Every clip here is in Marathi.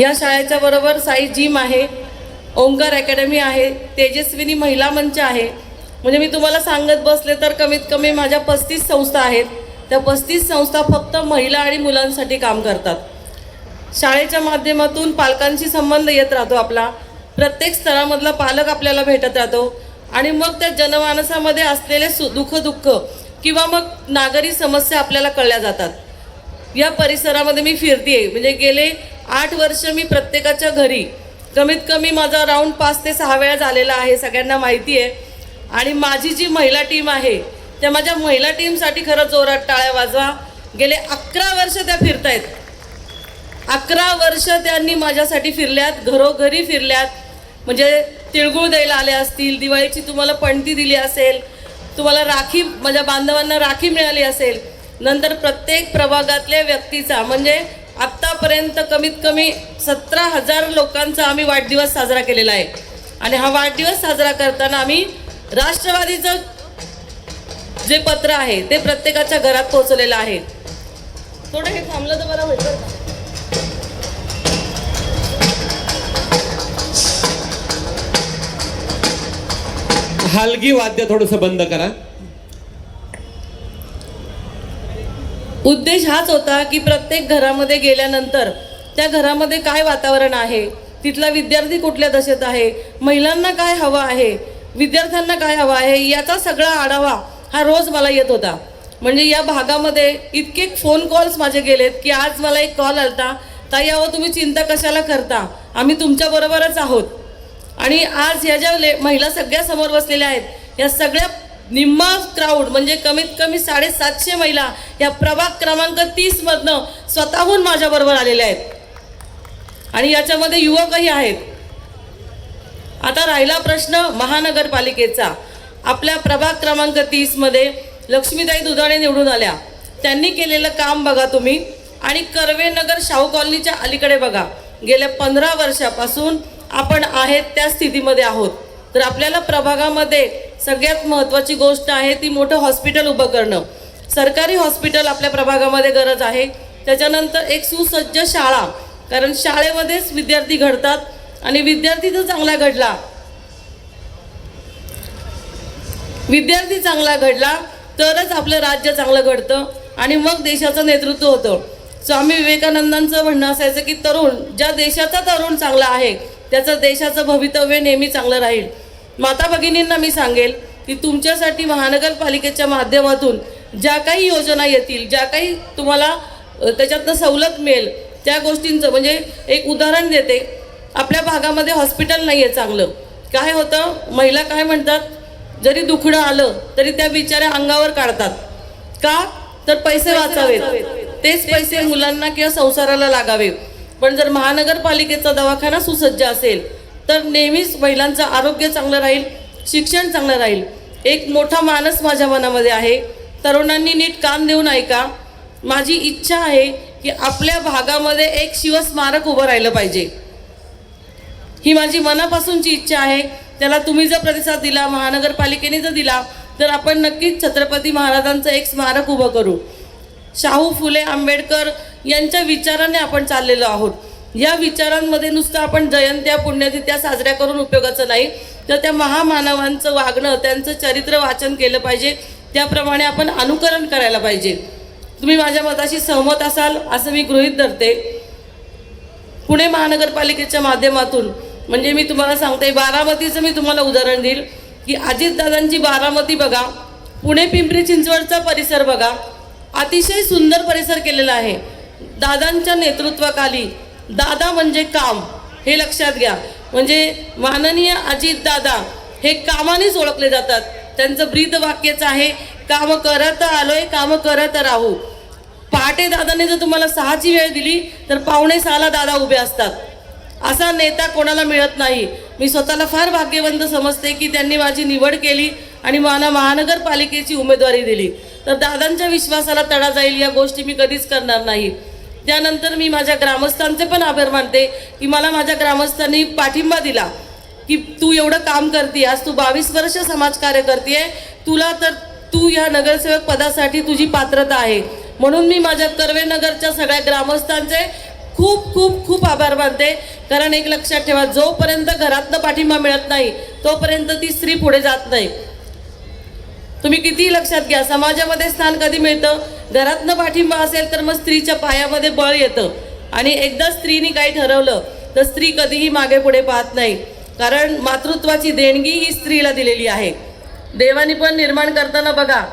या शाळेच्या बरोबर साई जिम आहे ओंकार अकॅडमी आहे तेजस्विनी महिला मंच आहे. म्हणजे मी तुम्हाला सांगत बसले तर कमीत कमी माझ्या पस्तीस संस्था आहेत. त्या पस्तीस संस्था फक्त महिला आणि मुलांसाठी काम करतात. शाळेच्या माध्यमातून पालकांशी संबंध येत राहतो आपला. प्रत्येक स्तरामधला पालक आपल्याला भेटत राहतो. आणि मग त्या जनमानसामध्ये असलेले सु दुःख दुःख किंवा मग नागरी समस्या आपल्याला कळल्या जातात. या परिसरामध्ये मी फिरते म्हणजे गेले आठ वर्ष मी प्रत्येकाच्या घरी कमीत कमी माझा राऊंड पाच ते सहा वेळा झालेला आहे सगळ्यांना माहिती आहे. आणि माझी जी महिला टीम आहे त्या माझ्या महिला टीमसाठी खरं जोरात टाळ्या वाजवा. गेले अकरा वर्ष त्या फिरतायत. अकरा वर्ष त्यांनी माझ्यासाठी फिरल्यात घरोघरी फिरल्यात. म्हणजे तिळगुळ द्यायला आले असतील दिवाळीची तुम्हाला पणती दिली असेल तुम्हाला राखी माझ्या बांधवांना राखी मिळाली असेल. नंतर प्रत्येक प्रभागातल्या व्यक्तीचा म्हणजे आत्तापर्यंत कमीत कमी सतरा हजार लोकांचा आम्ही वाढदिवस साजरा केलेला आहे. आणि हा वाढदिवस साजरा करताना आम्ही राष्ट्रवादीचं जे पत्र आहे ते प्रत्येकाच्या घरात पोहोचलेलं आहे. थोडं हे थांबलं तर बरं होईल? हलगी वाद्य थोडस बंद करा. उद्देश हाच होता की प्रत्येक घरामध्ये गेल्यानंतर त्या घरामध्ये काय वातावरण आहे? तिथला विद्यार्थी कुठल्या दशेत आहे? महिलांना काय हवं आहे? विद्यार्थ्यांना काय हवं आहे? याचा सगळा आढावा हा रोज मला येत होता. म्हणजे या भागामध्ये इतके फोन कॉल्स माझे गेलेत की आज मला एक कॉल आलता. ताई यावं तुम्ही चिंता कशाला करता? आम्ही तुमच्याबरोबरच आहोत. आणि आज ह्या ज्या ले महिला सगळ्या समोर बसलेल्या आहेत या सगळ्या निम्मा क्राऊड म्हणजे कमीत कमी साडेसातशे महिला या प्रभाग क्रमांक तीसमधनं स्वतःहून माझ्याबरोबर आलेल्या आहेत. आणि याच्यामध्ये युवकही आहेत. आता राहिला प्रश्न महानगरपालिकेचा. आपल्या प्रभाग क्रमांक तीसमध्ये लक्ष्मीताई दुधाणे निवडून आल्या. त्यांनी केलेलं काम बघा तुम्ही. आणि कर्वेनगर शाहू कॉलनीच्या अलीकडे बघा. गेल्या पंधरा वर्षापासून आपण आहेत त्या स्थितीमध्ये आहोत. तर आपल्याला प्रभागामध्ये सगळ्यात महत्त्वाची गोष्ट आहे ती मोठं हॉस्पिटल उभं करणं. सरकारी हॉस्पिटल आपल्या प्रभागामध्ये गरज आहे. त्याच्यानंतर एक सुसज्ज शाळा कारण शाळेमध्येच विद्यार्थी घडतात आणि विद्यार्थी जर चांगला घडला विद्यार्थी चांगला घडला तरच आपलं राज्य चांगलं घडतं आणि मग देशाचं नेतृत्व होतं. स्वामी विवेकानंदांचं म्हणणं असायचं की तरुण ज्या देशाचा तरुण चांगला आहे त्याचं देशाचं भवितव्य नेहमी चांगलं राहील. माता भगिनींना मी सांगेल की तुमच्यासाठी महानगरपालिकेच्या माध्यमातून ज्या काही योजना येतील ज्या काही तुम्हाला त्याच्यातनं सवलत मिळेल त्या गोष्टींचं म्हणजे एक उदाहरण देते. आपल्या भागामध्ये हॉस्पिटल नाही आहे चांगलं. काय होतं? महिला काय म्हणतात? जरी दुखणं आलं तरी त्या बिचाऱ्या अंगावर काढतात. का? तर पैसे वाचावेत. तेच पैसे मुलांना किंवा संसाराला लागावे पण जर महानगरपालिकेचा दवाखाना सुसज्ज असेल तर नेहमीच महिलांचं आरोग्य चांगलं राहील शिक्षण चांगलं राहील. एक मोठा मानस माझ्या मनामध्ये आहे. तरुणांनी नीट काम देऊन ऐका. माझी इच्छा आहे की आपल्या भागामध्ये एक शिवस्मारक उभं राहिलं पाहिजे. ही माझी मनापासूनची इच्छा आहे. त्याला तुम्ही जर प्रतिसाद दिला महानगरपालिकेने जर दिला तर आपण नक्कीच छत्रपती महाराजांचं एक स्मारक उभं करू. शाहू फुले आंबेडकर यांच्या विचाराने आपण चाललेलो आहोत. या विचारांमध्ये नुसतं आपण जयंत्या पुण्यतिथ्या साजऱ्या करून उपयोगाचं नाही. तर त्या महामानवांचं वागणं त्यांचं चरित्र वाचन केलं पाहिजे. त्याप्रमाणे आपण अनुकरण करायला पाहिजे. तुम्ही माझ्या मताशी सहमत असाल असं मी गृहीत धरते. पुणे महानगरपालिकेच्या माध्यमातून म्हणजे मी तुम्हाला सांगते बारामतीचं मी तुम्हाला उदाहरण देईल की अजितदादांची बारामती बघा पुणे पिंपरी चिंचवडचा परिसर बघा अतिशय सुंदर परिसर केलेला आहे. दादांच्या नेतृत्वाखाली दादा म्हणजे काम हे लक्षात घ्या. म्हणजे माननीय अजित दादा हे कामानेच ओळखले जातात. त्यांचं ब्रीद वाक्यच आहे काम करत आलोय काम करत राहू. पहाटे दादाने जर तुम्हाला सहाची वेळ दिली तर पावणे सहाला दादा उभे असतात. असा नेता कोणाला मिळत नाही. मी स्वतःला फार भाग्यवंत समजते की त्यांनी माझी निवड केली आणि मला महानगरपालिकेची उमेदवारी दिली. तर दादांच्या विश्वासाला तडा जाईल या गोष्टी मी कधीच करणार नाही. त्यानंतर मी माझ्या ग्रामस्थांचे पण आभार मानते की मला माझ्या ग्रामस्थांनी पाठिंबा दिला की तू एवढं काम करते आज तू बावीस वर्ष समाजकार्य करते तुला तर तू या नगरसेवक पदासाठी तुझी पात्रता आहे. म्हणून मी माझ्या कर्वेनगरच्या सगळ्या ग्रामस्थांचे खूप खूप खूप आभार मानते. कारण एक लक्षात ठेवा जोपर्यंत घरातनं पाठिंबा मिळत नाही तोपर्यंत ती स्त्री पुढे जात नाही. तुम्ही किती लक्षात घ्या समाजामध्ये स्थान कधी मिळतं? घरातनं पाठिंबा असेल तर मग स्त्रीच्या पायामध्ये बळ येतं. आणि एकदा स्त्रीने काही ठरवलं तर स्त्री कधीही मागे पुढे पाहत नाही. कारण मातृत्वाची देणगी ही स्त्रीला दिलेली आहे. देवाने पण निर्माण करताना बघा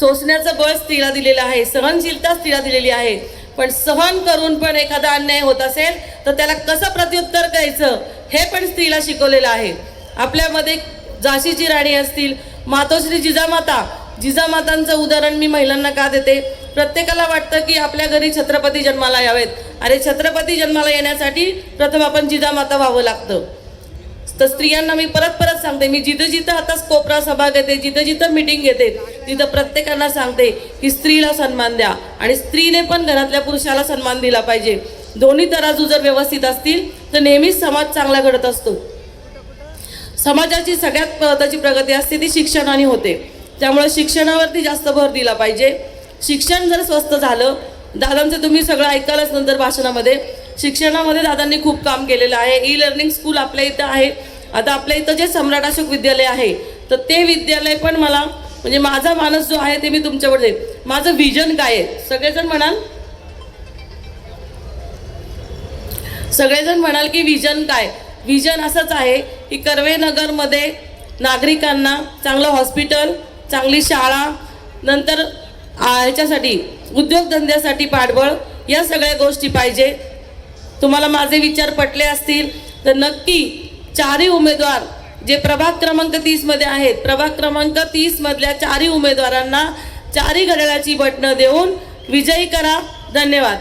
सोसण्याचं बळ स्त्रीला दिलेलं आहे सहनशीलता स्त्रीला दिलेली आहे. पण सहन करून पण एखादा अन्याय होत असेल तर त्याला कसं प्रत्युत्तर द्यायचं हे पण स्त्रीला शिकवलेलं आहे. आपल्यामध्ये झाशीची राणी असतील मातोश्री जिजामाता जिजामातांचं उदाहरण मी महिलांना का देते? प्रत्येकाला वाटतं की आपल्या घरी छत्रपती जन्माला यावेत. अरे छत्रपती जन्माला येण्यासाठी प्रथम आपण जिजामाता व्हावं लागतं. तर स्त्रियांना मी परत परत सांगते मी जिथं जिथं आता कोपरा सभा घेते जिथं जिथं मिटिंग घेते तिथं प्रत्येकांना सांगते की स्त्रीला सन्मान द्या आणि स्त्रीने पण घरातल्या पुरुषाला सन्मान दिला पाहिजे. दोन्ही तराजू जर व्यवस्थित असतील तर नेहमीच समाज चांगला घडत असतो. समाजाची सगळ्यात महत्त्वाची प्रगती असते ती शिक्षणाने होते. त्यामुळे शिक्षणावरती जास्त भर दिला पाहिजे. शिक्षण जर स्वस्त झालं दादांचं तुम्ही सगळं ऐकालच नंतर भाषणामध्ये. शिक्षणामध्ये दादांनी खूप काम केलेलं आहे. ई लर्निंग स्कूल आपल्या इथं आहे. आता आपल्या इथं जे सम्राट अशोक विद्यालय आहे तर ते विद्यालय पण मला म्हणजे माझा मानस जो आहे ते मी तुमच्यावर देईन. माझं व्हिजन काय आहे? सगळेजण म्हणाल? सगळेजण म्हणाल की व्हिजन काय? व्हिजन असंच आहे की कर्वे नगरमध्ये नागरिकांना चांगलं हॉस्पिटल चांगली शाळा नंतर ह्याच्यासाठी उद्योगधंद्यासाठी पाठबळ या सगळ्या गोष्टी पाहिजे. तुम्हाला माझे विचार पटले असतील तर नक्की चारही उमेदवार जे प्रभाग क्रमांक तीसमध्ये आहेत प्रभाग क्रमांक तीसमधल्या चारही उमेदवारांना चारही घड्याळाची बटणं देऊन विजयी करा. धन्यवाद.